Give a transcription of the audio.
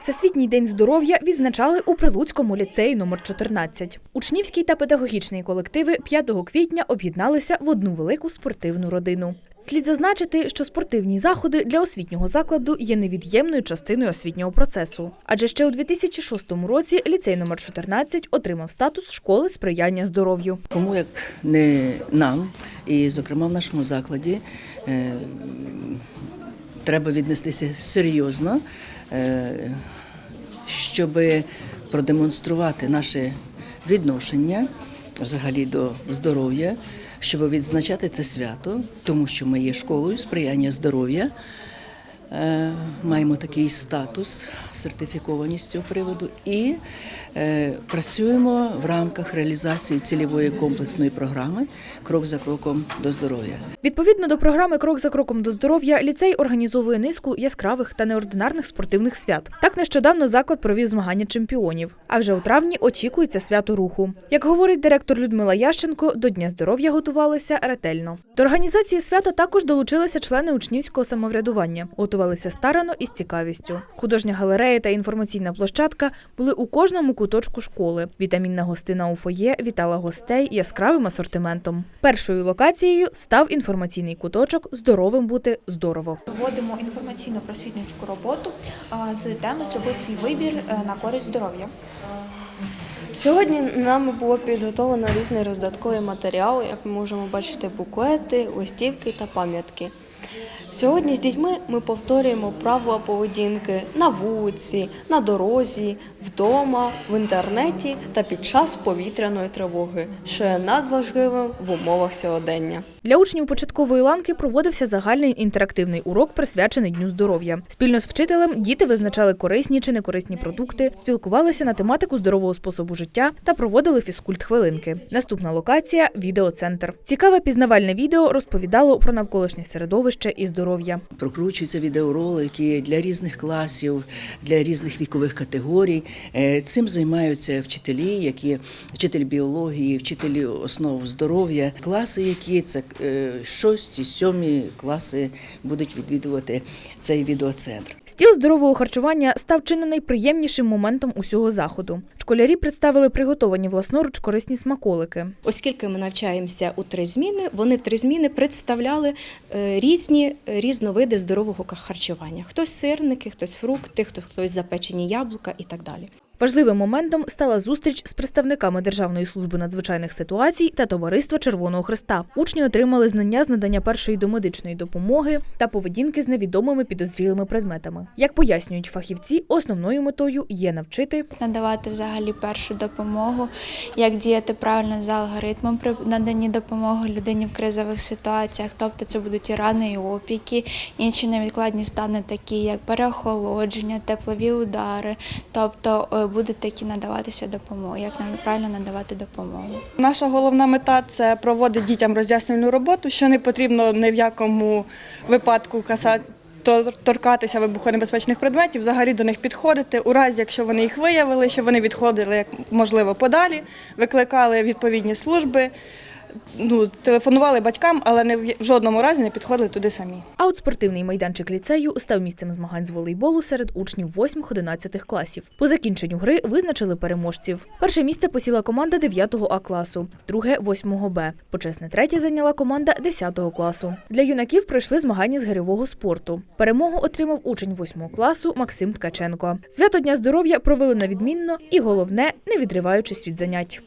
Всесвітній день здоров'я відзначали у Прилуцькому ліцеї номер 14. Учнівський та педагогічний колективи 5 квітня об'єдналися в одну велику спортивну родину. Слід зазначити, що спортивні заходи для освітнього закладу є невід'ємною частиною освітнього процесу. Адже ще у 2006 році ліцей номер 14 отримав статус школи сприяння здоров'ю. Кому як не нам, і зокрема в нашому закладі, е, треба віднестися серйозно, е, щоб продемонструвати наше відношення взагалі до здоров'я, щоб відзначати це свято, тому що ми є школою сприяння здоров'я. Е, Маємо такий статус, сертифікованість цього приводу, і е, працюємо в рамках реалізації цільової комплексної програми Крок за кроком до здоров'я. Відповідно до програми Крок за кроком до здоров'я, ліцей організовує низку яскравих та неординарних спортивних свят. Так нещодавно заклад провів змагання чемпіонів. А вже у травні очікується свято руху. Як говорить директор Людмила Ященко, до Дня здоров'я готувалися ретельно. До організації свята також долучилися члени учнівського самоврядування. Готувалися старано і з цікавістю. Художня галерея та інформаційна площадка були у кожному куточку школи. Вітамінна гостина у фоє вітала гостей яскравим асортиментом. Першою локацією став інформаційний куточок Здоровим бути здорово. Проводимо інформаційно-просвітницьку роботу з теми Зроби свій вибір е, на користь здоров'я. Сьогодні нами було підготовлено різний роздатковий матеріал, як ми можемо бачити, букети, листівки та пам'ятки. Сьогодні з дітьми ми повторюємо правила поведінки на вулиці, на дорозі, вдома, в інтернеті та під час повітряної тривоги, що є надважливим в умовах сьогодення. Для учнів початкової ланки проводився загальний інтерактивний урок, присвячений Дню здоров'я. Спільно з вчителем діти визначали корисні чи некорисні продукти, спілкувалися на тематику здорового способу життя та проводили фізкульт-хвилинки. Наступна локація відеоцентр. Цікаве пізнавальне відео розповідало про навколишнє середовище і здоров'я. Прокручуються відеоролики для різних класів, для різних вікових категорій. Е, Цим займаються вчителі, які вчитель біології, вчителі основ здоров'я. Класи, які це е, шості, сьомі класи будуть відвідувати цей відеоцентр. Стіл здорового харчування став чи не найприємнішим моментом усього заходу. Школярі представили приготовані власноруч корисні смаколики. Оскільки ми навчаємося у три зміни, вони в три зміни представляли е, різні е, різновиди здорового харчування. Хтось сирники, хтось фрукти, хтось хтось запечені яблука і так далі. Важливим моментом стала зустріч з представниками Державної служби надзвичайних ситуацій та Товариства Червоного Христа. Учні отримали знання з надання першої домедичної допомоги та поведінки з невідомими підозрілими предметами. Як пояснюють фахівці, основною метою є навчити Надавати взагалі першу допомогу, як діяти правильно за алгоритмом при наданні допомоги людині в кризових ситуаціях. Тобто це будуть і рани, і опіки, інші невідкладні стани, такі як переохолодження, теплові удари. Тобто е, будуть такі надаватися допомоги, як нам правильно надавати допомогу. Наша головна мета це проводити дітям роз'яснювальну роботу, що не потрібно ні в якому випадку касати. Торкатися вибухонебезпечних предметів, взагалі до них підходити. У разі, якщо вони їх виявили, що вони відходили як можливо подалі, викликали відповідні служби, ну, телефонували батькам, але не в жодному разі не підходили туди самі. А от спортивний майданчик ліцею став місцем змагань з волейболу серед учнів 8-11 класів. По закінченню гри визначили переможців. Перше місце посіла команда 9 А класу, друге 8 Б. Почесне третє зайняла команда 10 класу. Для юнаків пройшли змагання з гирьового спорту. Перемогу отримав учень 8 класу Максим Ткаченко. Свято Дня здоров'я провели на відмінно і головне, не відриваючись від занять.